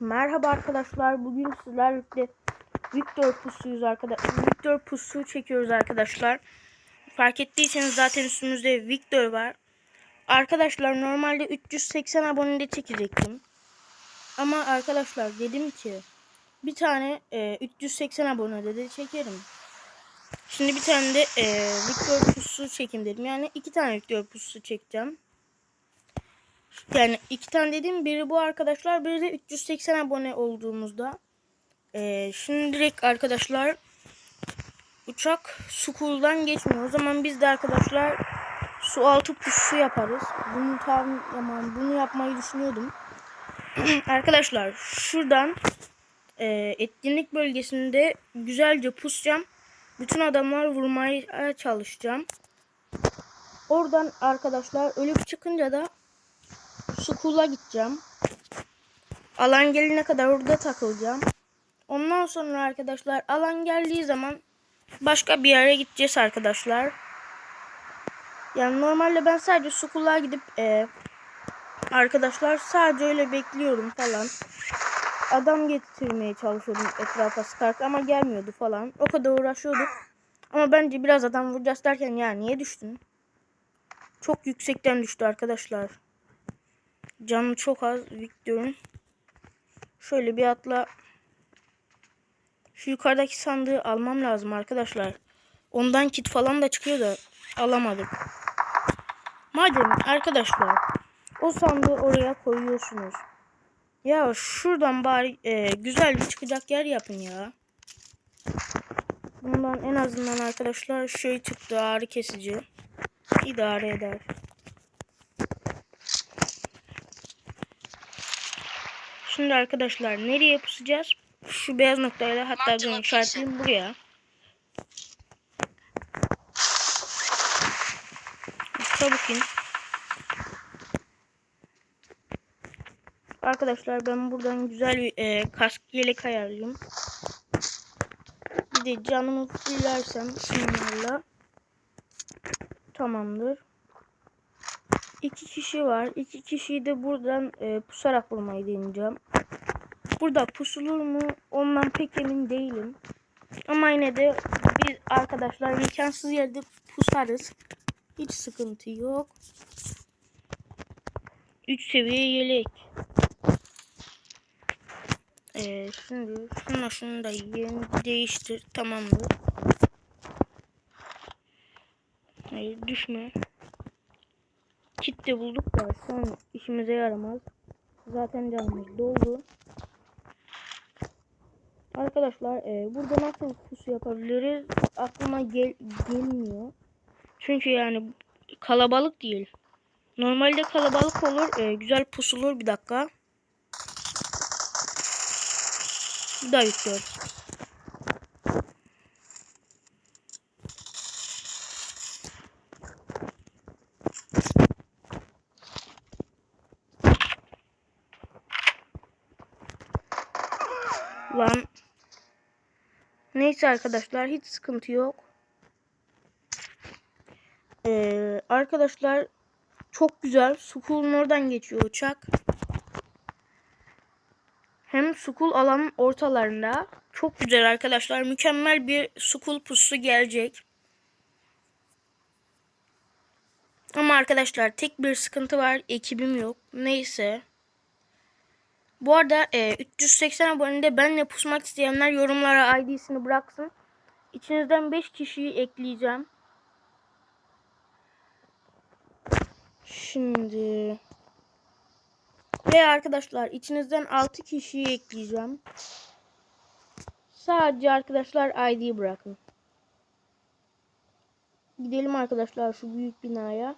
Merhaba arkadaşlar. Bugün sizlerle Victor pusuyuz arkadaşlar. Victor pusu çekiyoruz arkadaşlar. Fark ettiyseniz zaten üstümüzde Victor var. Arkadaşlar normalde 380 abonede çekecektim. Ama arkadaşlar dedim ki bir tane e, 380 abonede de çekerim. Şimdi bir tane de e, Victor pusu çekeyim dedim. Yani iki tane Victor pusu çekeceğim. Yani iki tane dediğim biri bu arkadaşlar. Biri de 380 abone olduğumuzda. Ee, şimdi direkt arkadaşlar uçak School'dan geçmiyor. O zaman biz de arkadaşlar su altı pusu yaparız. Bunu tam yani bunu yapmayı düşünüyordum. arkadaşlar şuradan e, etkinlik bölgesinde güzelce pusacağım. Bütün adamlar vurmaya çalışacağım. Oradan arkadaşlar ölüp çıkınca da School'a gideceğim. Alan gelene kadar orada takılacağım. Ondan sonra arkadaşlar alan geldiği zaman başka bir yere gideceğiz arkadaşlar. Yani normalde ben sadece School'a gidip e, arkadaşlar sadece öyle bekliyorum falan. Adam getirmeye çalışıyordum etrafa sıkarak ama gelmiyordu falan. O kadar uğraşıyorduk. Ama bence biraz adam vuracağız derken ya niye düştün? Çok yüksekten düştü arkadaşlar. Canı çok az Victor'un. Şöyle bir atla. Şu yukarıdaki sandığı almam lazım arkadaşlar. Ondan kit falan da çıkıyor da alamadık. Madem arkadaşlar o sandığı oraya koyuyorsunuz. Ya şuradan bari e, güzel bir çıkacak yer yapın ya. Bundan en azından arkadaşlar şey çıktı ağrı kesici. İdare eder. Şimdi arkadaşlar nereye pusacağız? Şu beyaz noktayla hatta bunu işaretleyeyim buraya. Çabuk in. Arkadaşlar ben buradan güzel bir e, kask yelek ayarlayayım. Bir de canımı fullersem şunlarla. Tamamdır. İki kişi var. İki kişiyi de buradan e, pusarak vurmayı deneyeceğim. Burada pusulur mu? Ondan pek emin değilim. Ama yine de biz arkadaşlar imkansız yerde pusarız. Hiç sıkıntı yok. 3 seviye yelek. Ee, şimdi şunu şunu da yeni değiştir. Tamamdır. Hayır düşme. Kit de bulduk da şu an işimize yaramaz. Zaten canımız doldu. Arkadaşlar e, burada nasıl pusu yapabiliriz aklıma gel gelmiyor. Çünkü yani kalabalık değil. Normalde kalabalık olur. E, güzel pusulur bir dakika. Bir daha yüklüyoruz. Lan. Neyse arkadaşlar hiç sıkıntı yok. Ee, arkadaşlar çok güzel. School'un oradan geçiyor uçak. Hem school alanın ortalarında. Çok güzel arkadaşlar. Mükemmel bir school pusu gelecek. Ama arkadaşlar tek bir sıkıntı var. Ekibim yok. Neyse. Bu arada e, 380 abonede benle pusmak isteyenler yorumlara ID'sini bıraksın. İçinizden 5 kişiyi ekleyeceğim. Şimdi ve arkadaşlar içinizden 6 kişiyi ekleyeceğim. Sadece arkadaşlar ID bırakın. Gidelim arkadaşlar şu büyük binaya.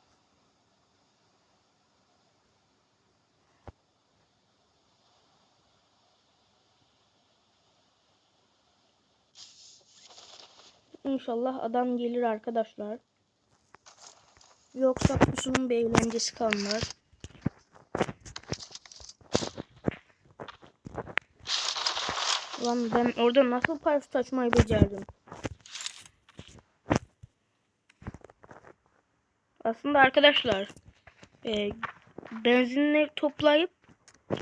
İnşallah adam gelir arkadaşlar. Yoksa pusunun bir eğlencesi kalmaz. Lan ben orada nasıl paraşüt açmayı becerdim? Aslında arkadaşlar e, benzinleri toplayıp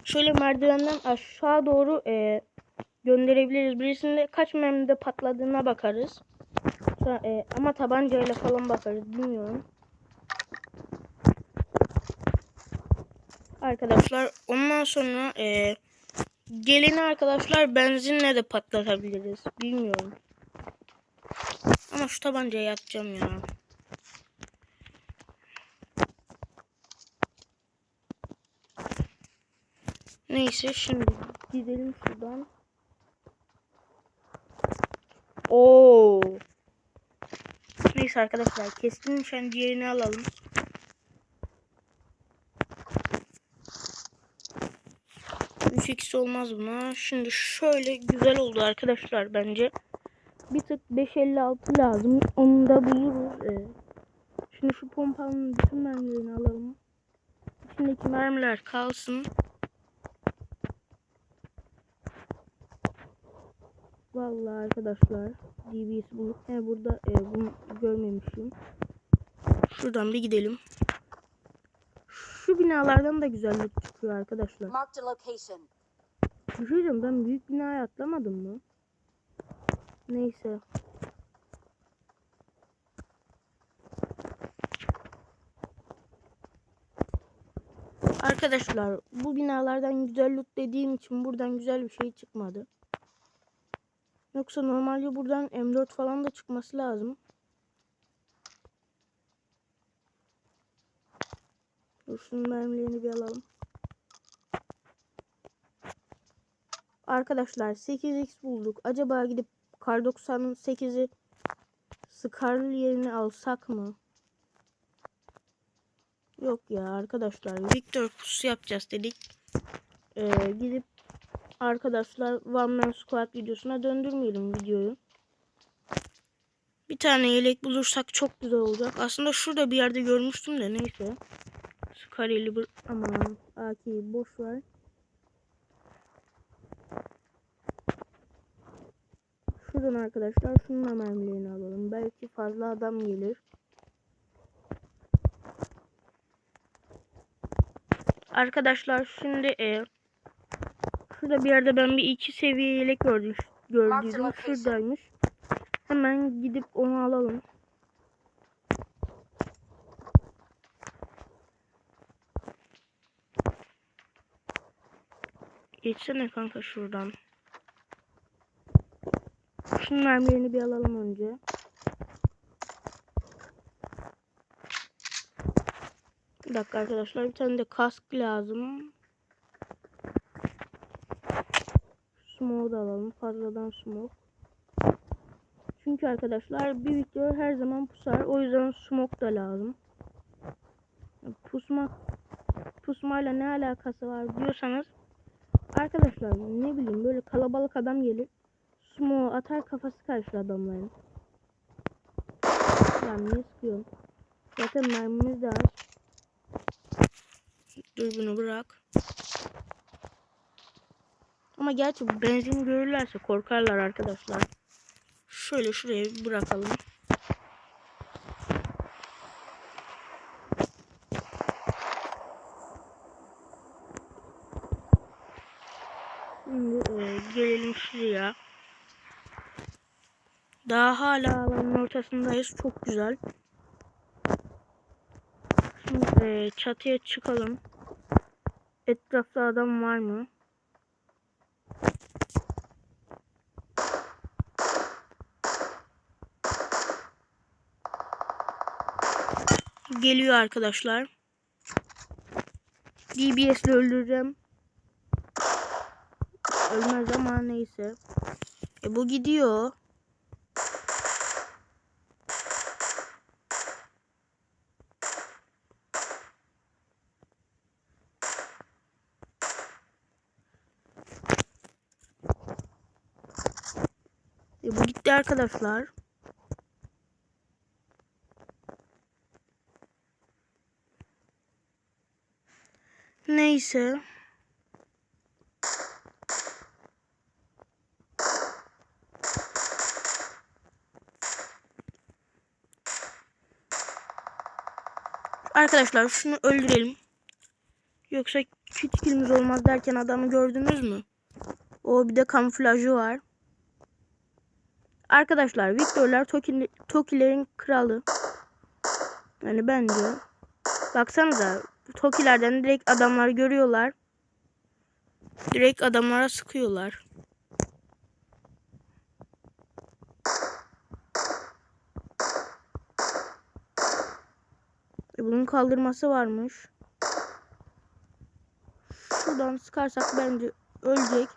şöyle merdivenden aşağı doğru e, gönderebiliriz. Birisinde kaç mermide patladığına bakarız. Sonra, e, ama tabancayla falan bakarız. Bilmiyorum. Arkadaşlar ondan sonra e, geleni arkadaşlar benzinle de patlatabiliriz. Bilmiyorum. Ama şu tabancayı atacağım ya. Neyse şimdi gidelim şuradan. Oo. Neyse arkadaşlar keskin nişan diğerini alalım. Üç x olmaz buna. Şimdi şöyle güzel oldu arkadaşlar bence. Bir tık 556 lazım. Onu da buluruz. Şimdi şu pompanın bütün mermilerini alalım. İçindeki mermiler kalsın. Vallahi arkadaşlar DBS bulup he burada e, bunu görmemişim. Şuradan bir gidelim. Şu binalardan da güzel loot çıkıyor arkadaşlar. Diyeceğim ben büyük binaya atlamadım mı? Neyse. Arkadaşlar bu binalardan güzel loot dediğim için buradan güzel bir şey çıkmadı. Yoksa normalde buradan M4 falan da çıkması lazım. Dur şunun mermilerini bir alalım. Arkadaşlar 8x bulduk. Acaba gidip Kar 90'ın 8'i Scar'lı yerine alsak mı? Yok ya arkadaşlar. Victor pusu yapacağız dedik. Ee, gidip arkadaşlar One Man Squad videosuna döndürmeyelim videoyu. Bir tane yelek bulursak çok güzel olacak. Aslında şurada bir yerde görmüştüm de neyse. Scar eli aman AK'yi boş ver. Şuradan arkadaşlar şunun mermilerini alalım. Belki fazla adam gelir. Arkadaşlar şimdi e, şurada bir yerde ben bir iki seviye yelek gördüm. Gördüydüm. Şuradaymış. Hemen gidip onu alalım. Geçsene kanka şuradan. Şunun mermilerini bir alalım önce. Bir dakika arkadaşlar bir tane de kask lazım. Smoke da alalım. Fazladan smoke. Çünkü arkadaşlar bir video her zaman pusar. O yüzden smoke da lazım. Pusma pusmayla ne alakası var diyorsanız arkadaşlar ne bileyim böyle kalabalık adam gelir. Sumo atar kafası karşı adamların. Ya niye sıkıyorsun? Zaten mermimiz de az. Dur bunu bırak. Ama gerçi benzin görürlerse korkarlar arkadaşlar. Şöyle şuraya bırakalım. Şimdi e, gelelim şuraya. Daha hala alanın ortasındayız. Çok güzel. Şimdi e, çatıya çıkalım. Etrafta adam var mı? Geliyor arkadaşlar. DBS'le öldüreceğim. Ölmez ama neyse. E bu gidiyor. E bu gitti arkadaşlar. Neyse. Arkadaşlar şunu öldürelim. Yoksa kilimiz olmaz derken adamı gördünüz mü? O bir de kamuflajı var. Arkadaşlar Victor'lar Toki, Tokilerin kralı. Yani bence. Baksanıza Tokilerden direkt adamlar görüyorlar. Direkt adamlara sıkıyorlar. E bunun kaldırması varmış. Şuradan sıkarsak bence ölecek.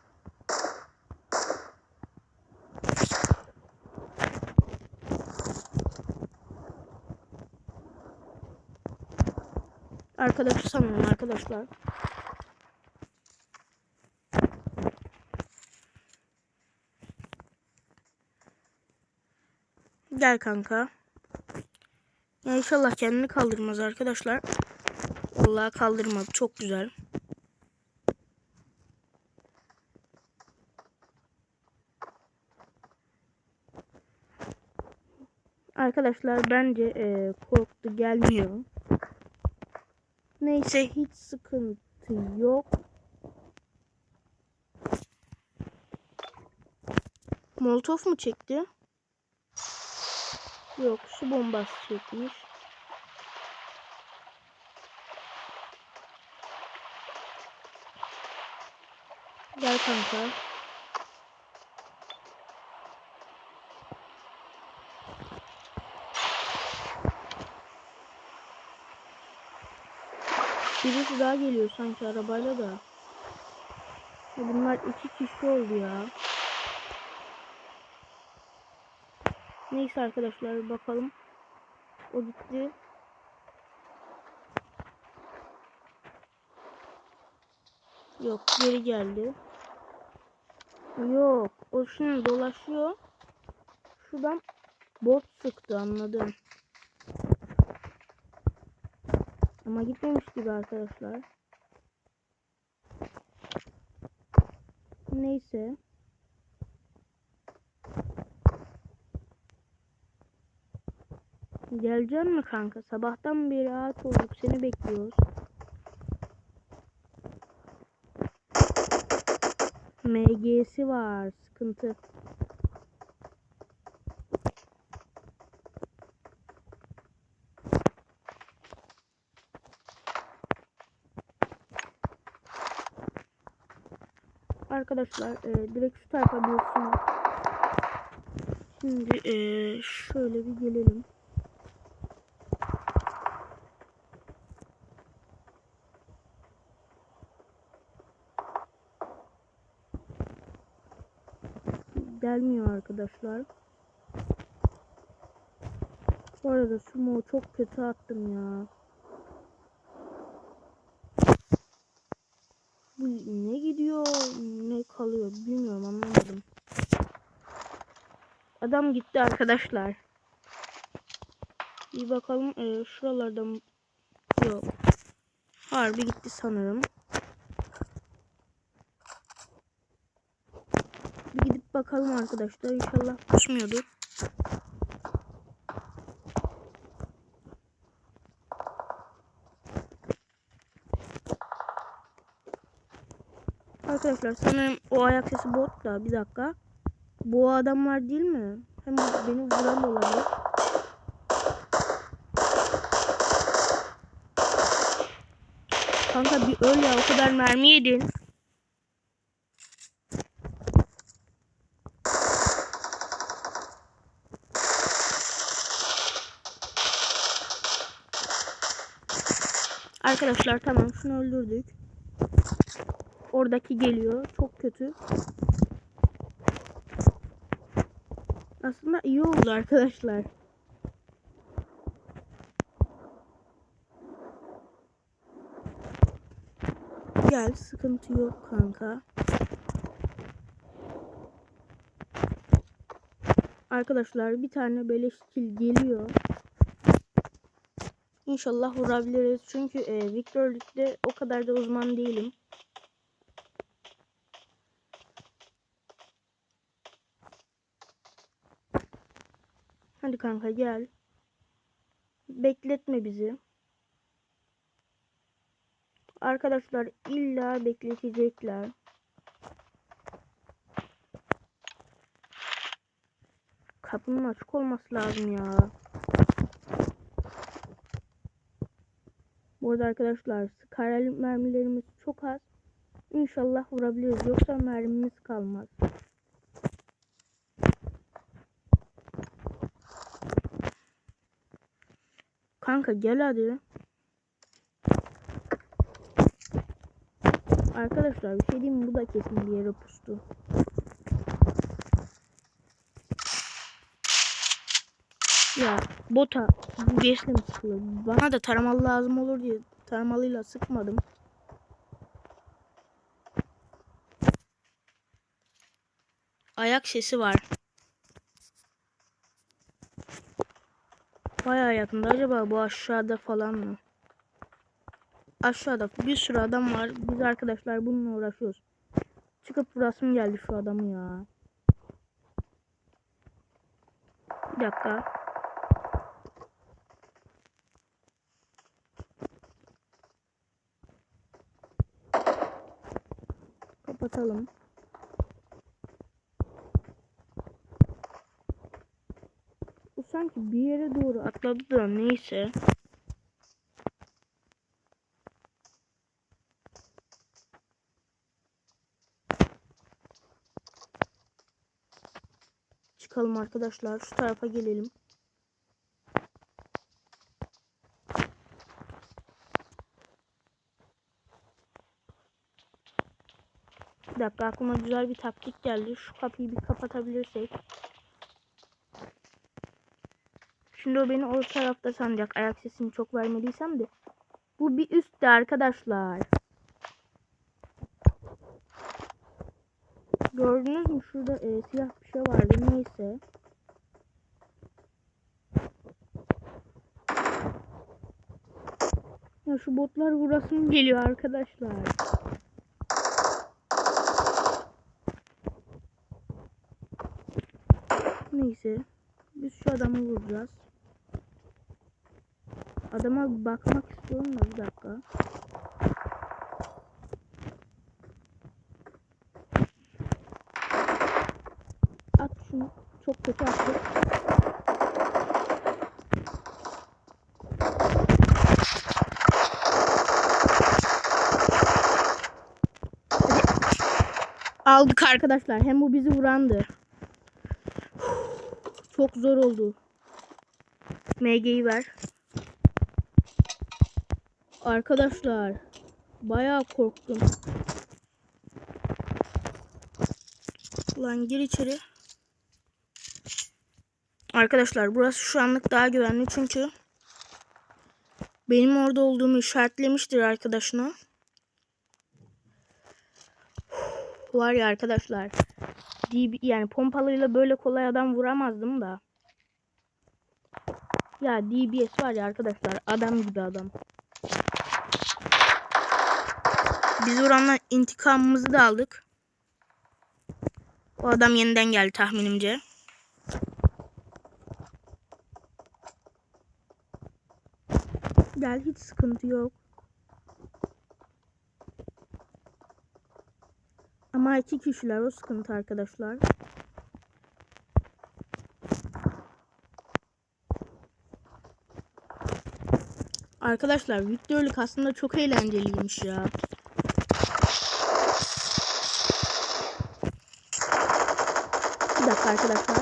Arkadaşı sanırım arkadaşlar. Gel kanka. Ya inşallah kendini kaldırmaz arkadaşlar. Vallahi kaldırmadı. Çok güzel. Arkadaşlar bence e, korktu gelmiyor. Neyse hiç sıkıntı yok. Molotov mu çekti? Yok su bombası çekmiş. Gel kanka. Birisi daha geliyor sanki arabayla da. Bunlar iki kişi oldu ya. Neyse arkadaşlar bakalım. O gitti. Yok geri geldi. Yok o şimdi dolaşıyor. Şuradan bot sıktı anladım. Ama gitmemiş gibi arkadaşlar. Neyse. Geleceksin mi kanka? Sabahtan beri ağaç olduk. Seni bekliyoruz. MG'si var. Sıkıntı. Arkadaşlar e, direkt şu tarafa bir olsun. Şimdi e, şöyle bir gelelim. Gelmiyor arkadaşlar. Bu arada sumo çok kötü attım ya. Bu ne gidiyor ne kalıyor bilmiyorum anlamadım. Adam gitti arkadaşlar. Bir bakalım e, şuralardan yok. Harbi gitti sanırım. Bir gidip bakalım arkadaşlar. İnşallah kusmuyordur. Arkadaşlar sanırım o ayak sesi bot da. Bir dakika. Bu adamlar değil mi? Hem beni vuran olabilir. Kanka bir öl ya o kadar mermi yedin. Arkadaşlar tamam şunu öldürdük. Oradaki geliyor. Çok kötü. Aslında iyi oldu arkadaşlar. Gel sıkıntı yok kanka. Arkadaşlar bir tane beleş kill geliyor. İnşallah vurabiliriz. Çünkü e, Victor o kadar da uzman değilim. Hadi kanka gel. Bekletme bizi. Arkadaşlar illa bekletecekler. Kapının açık olması lazım ya. Bu arada arkadaşlar skarel mermilerimiz çok az. İnşallah vurabiliriz. Yoksa mermimiz kalmaz. Kanka gel hadi. Arkadaşlar bir şey diyeyim? Bu da kesin bir yere pustu. Ya bota bu geçle mi sıkılır? Bana da taramalı lazım olur diye taramalıyla sıkmadım. Ayak sesi var. Bayağı yakında. Acaba bu aşağıda falan mı? Aşağıda bir sürü adam var. Biz arkadaşlar bununla uğraşıyoruz. Çıkıp vurasım geldi şu adamı ya. Bir dakika. Kapatalım. Sanki bir yere doğru atladı da neyse. Çıkalım arkadaşlar. Şu tarafa gelelim. Bir dakika aklıma güzel bir taktik geldi. Şu kapıyı bir kapatabilirsek. Şimdi o beni o tarafta sanacak. Ayak sesini çok vermediysem de. Bu bir üstte arkadaşlar. Gördünüz mü şurada e, siyah bir şey vardı neyse. Ya şu botlar vurasım geliyor arkadaşlar. Neyse. Biz şu adamı vuracağız. Adama bakmak istiyorum da bir dakika. At şunu. Çok kötü attı. Aldık arkadaşlar. Hem bu bizi vurandı. Çok zor oldu. MG'yi ver. Arkadaşlar bayağı korktum. Ulan gir içeri. Arkadaşlar burası şu anlık daha güvenli çünkü benim orada olduğumu işaretlemiştir arkadaşına. Var ya arkadaşlar. DB, yani pompalıyla böyle kolay adam vuramazdım da. Ya DBS var ya arkadaşlar adam gibi adam. Biz oranla intikamımızı da aldık. O adam yeniden geldi tahminimce. Gel hiç sıkıntı yok. Ama iki kişiler o sıkıntı arkadaşlar. Arkadaşlar Victor'luk aslında çok eğlenceliymiş ya. Bir dakika arkadaşlar.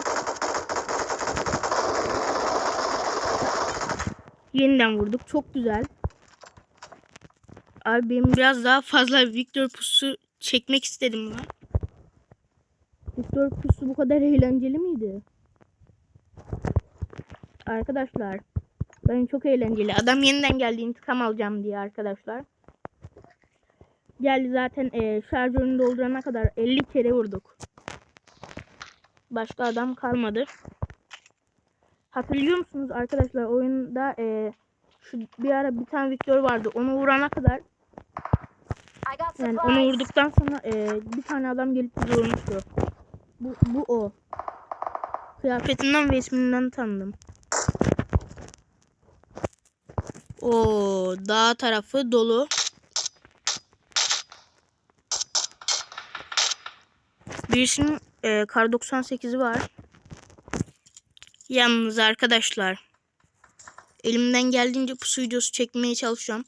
Yeniden vurduk. Çok güzel. Abi benim biraz daha fazla Victor pusu çekmek istedim buna. Victor pusu bu kadar eğlenceli miydi? Arkadaşlar ben çok eğlenceli. Adam yeniden geldi intikam alacağım diye arkadaşlar. Geldi zaten e, şarjörünü doldurana kadar 50 kere vurduk başka adam kalmadı. Hatırlıyor musunuz arkadaşlar oyunda e, şu bir ara bir tane Victor vardı. Onu vurana kadar yani onu vurduktan sonra e, bir tane adam gelip bizi vurmuştu. Bu, bu o. Kıyafetinden ve isminden tanıdım. O dağ tarafı dolu. Birisinin e, kar 98'i var. Yalnız arkadaşlar. Elimden geldiğince pusu videosu çekmeye çalışacağım.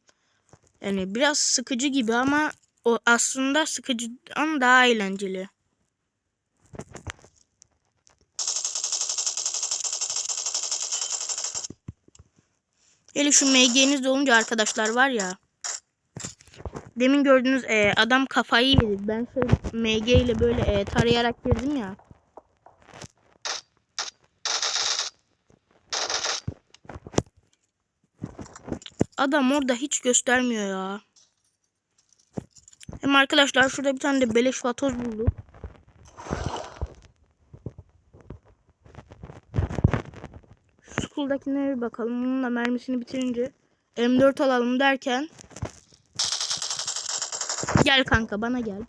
Yani biraz sıkıcı gibi ama o aslında sıkıcıdan daha eğlenceli. Hele şu MG'niz de olunca arkadaşlar var ya. Demin gördüğünüz e, adam kafayı yedi. Ben şey MG ile böyle e, tarayarak girdim ya. Adam orada hiç göstermiyor ya. Hem arkadaşlar şurada bir tane de beleş vatoz bulduk. School'dakine bir bakalım. Bunun da mermisini bitirince M4 alalım derken Gel kanka bana gel.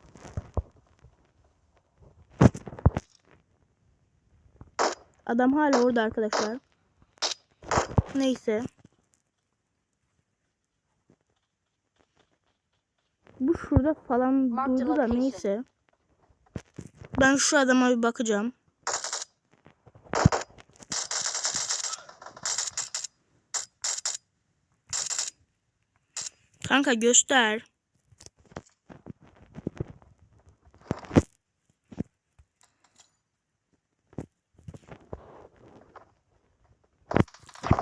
Adam hala orada arkadaşlar. Neyse. Bu şurada falan Mark the durdu da neyse. Ben şu adama bir bakacağım. Kanka göster.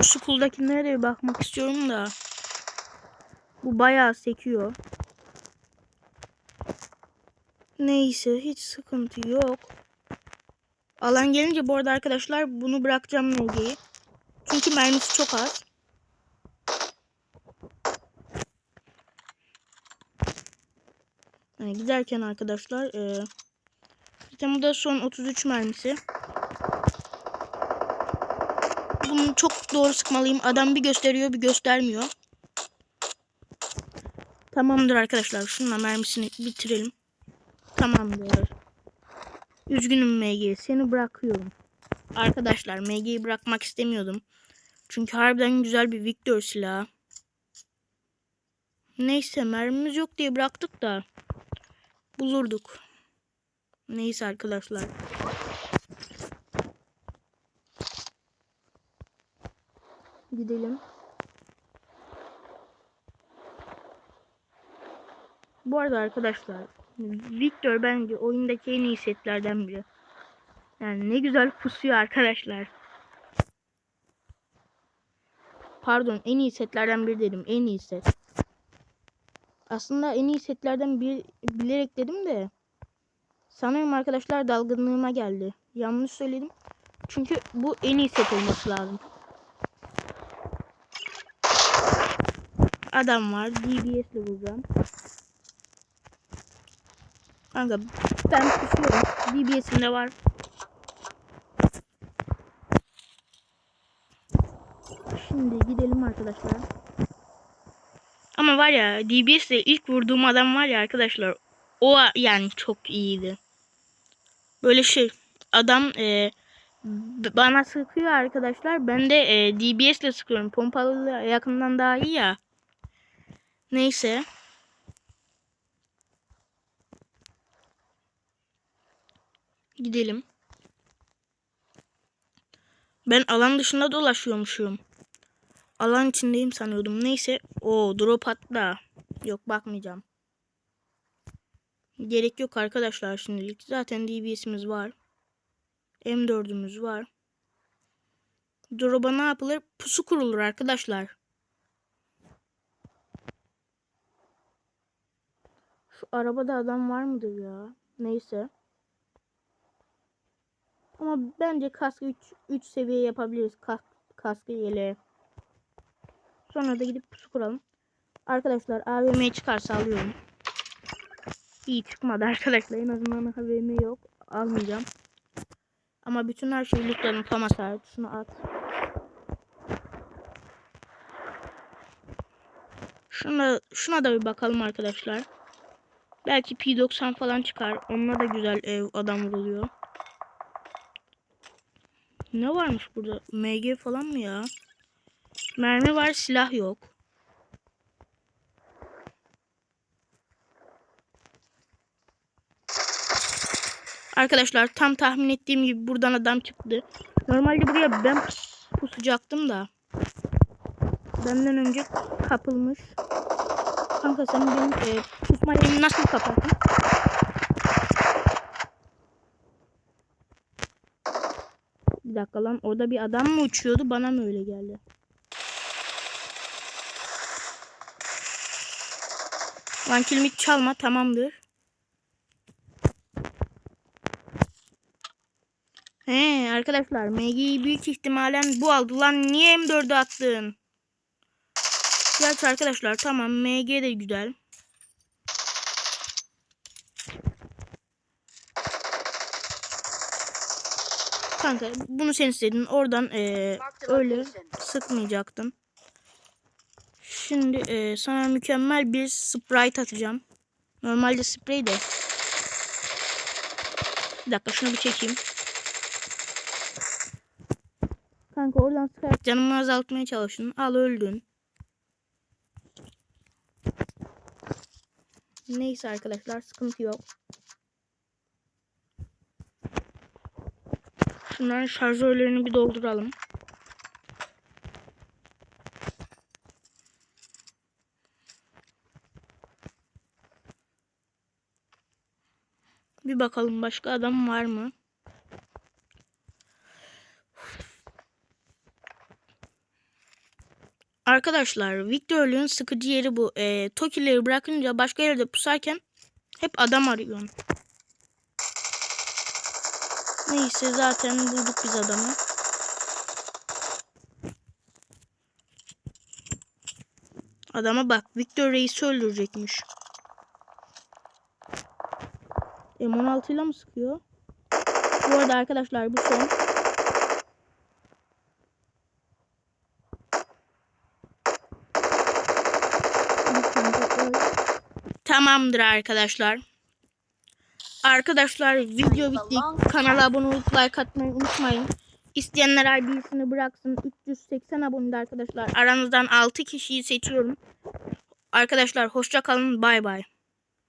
School'dakilere de bir bakmak istiyorum da. Bu bayağı sekiyor. Neyse hiç sıkıntı yok. Alan gelince bu arada arkadaşlar bunu bırakacağım MG'yi. Çünkü mermisi çok az. Yani giderken arkadaşlar eee zaten bu da son 33 mermisi. Bunu çok doğru sıkmalıyım. Adam bir gösteriyor bir göstermiyor. Tamamdır arkadaşlar. Şununla mermisini bitirelim. Tamamdır. Üzgünüm MG. Seni bırakıyorum. Arkadaşlar MG'yi bırakmak istemiyordum. Çünkü harbiden güzel bir Victor silahı. Neyse mermimiz yok diye bıraktık da. Bulurduk. Neyse arkadaşlar. Gidelim. Bu arada arkadaşlar Victor bence oyundaki en iyi setlerden biri. Yani ne güzel pusuyor arkadaşlar. Pardon en iyi setlerden biri dedim. En iyi set. Aslında en iyi setlerden bir bilerek dedim de sanırım arkadaşlar dalgınlığıma geldi. Yanlış söyledim. Çünkü bu en iyi set olması lazım. Adam var. DBS ile vuracağım. Kanka ben pusuyorum. DBS'im de var. Şimdi gidelim arkadaşlar. Ama var ya DBS ile ilk vurduğum adam var ya arkadaşlar. O yani çok iyiydi. Böyle şey adam e, bana sıkıyor arkadaşlar. Ben de e, DBS ile sıkıyorum. Pompalı yakından daha iyi ya. Neyse. Gidelim. Ben alan dışında dolaşıyormuşum. Alan içindeyim sanıyordum. Neyse. O drop hatta. Yok bakmayacağım. Gerek yok arkadaşlar şimdilik. Zaten DBS'imiz var. M4'ümüz var. Drop'a ne yapılır? Pusu kurulur arkadaşlar. Şu arabada adam var mıdır ya? Neyse. Ama bence kaskı 3 3 seviye yapabiliriz. Kask, kaskı yeleğe. Sonra da gidip pusu kuralım. Arkadaşlar AVM çıkarsa alıyorum. İyi çıkmadı arkadaşlar. En azından AVM yok. Almayacağım. Ama bütün her şeyi lootladım. Fama sahip. Şunu at. Şuna, şuna da bir bakalım arkadaşlar. Belki P90 falan çıkar. Onunla da güzel ev adam vuruluyor. Ne varmış burada? MG falan mı ya? Mermi var, silah yok. Arkadaşlar tam tahmin ettiğim gibi buradan adam çıktı. Normalde buraya ben pus- pusacaktım da. Benden önce kapılmış. Kanka sen benim e, yerimi nasıl kapattın? Bir dakika lan orada bir adam mı uçuyordu bana mı öyle geldi? Lan kilimi çalma tamamdır. He arkadaşlar MG'yi büyük ihtimalen bu aldı. Lan niye M4'ü attın? Gerçi arkadaşlar tamam MG de güzel. Kanka bunu sen istedin. Oradan eee, öyle sıkmayacaktın. Şimdi eee, sana mükemmel bir sprite atacağım. Normalde sprey de. Bir dakika şunu bir çekeyim. Kanka oradan sıkarak canımı azaltmaya çalışın. Al öldün. Neyse arkadaşlar sıkıntı yok. Şunların şarjörlerini bir dolduralım. Bir bakalım başka adam var mı? Arkadaşlar Victor'un sıkıcı yeri bu. E, Toki'leri bırakınca başka yerde pusarken hep adam arıyorsun. Neyse zaten bulduk biz adamı. Adama bak Victor Reis'i öldürecekmiş. M16 ile mi sıkıyor? Bu arada arkadaşlar bu son. Tamamdır arkadaşlar. Arkadaşlar video bitti. Kanala abone olup like atmayı unutmayın. İsteyenler ID'sini bıraksın. 380 abonede arkadaşlar. Aranızdan 6 kişiyi seçiyorum. Arkadaşlar hoşça kalın. Bay bay.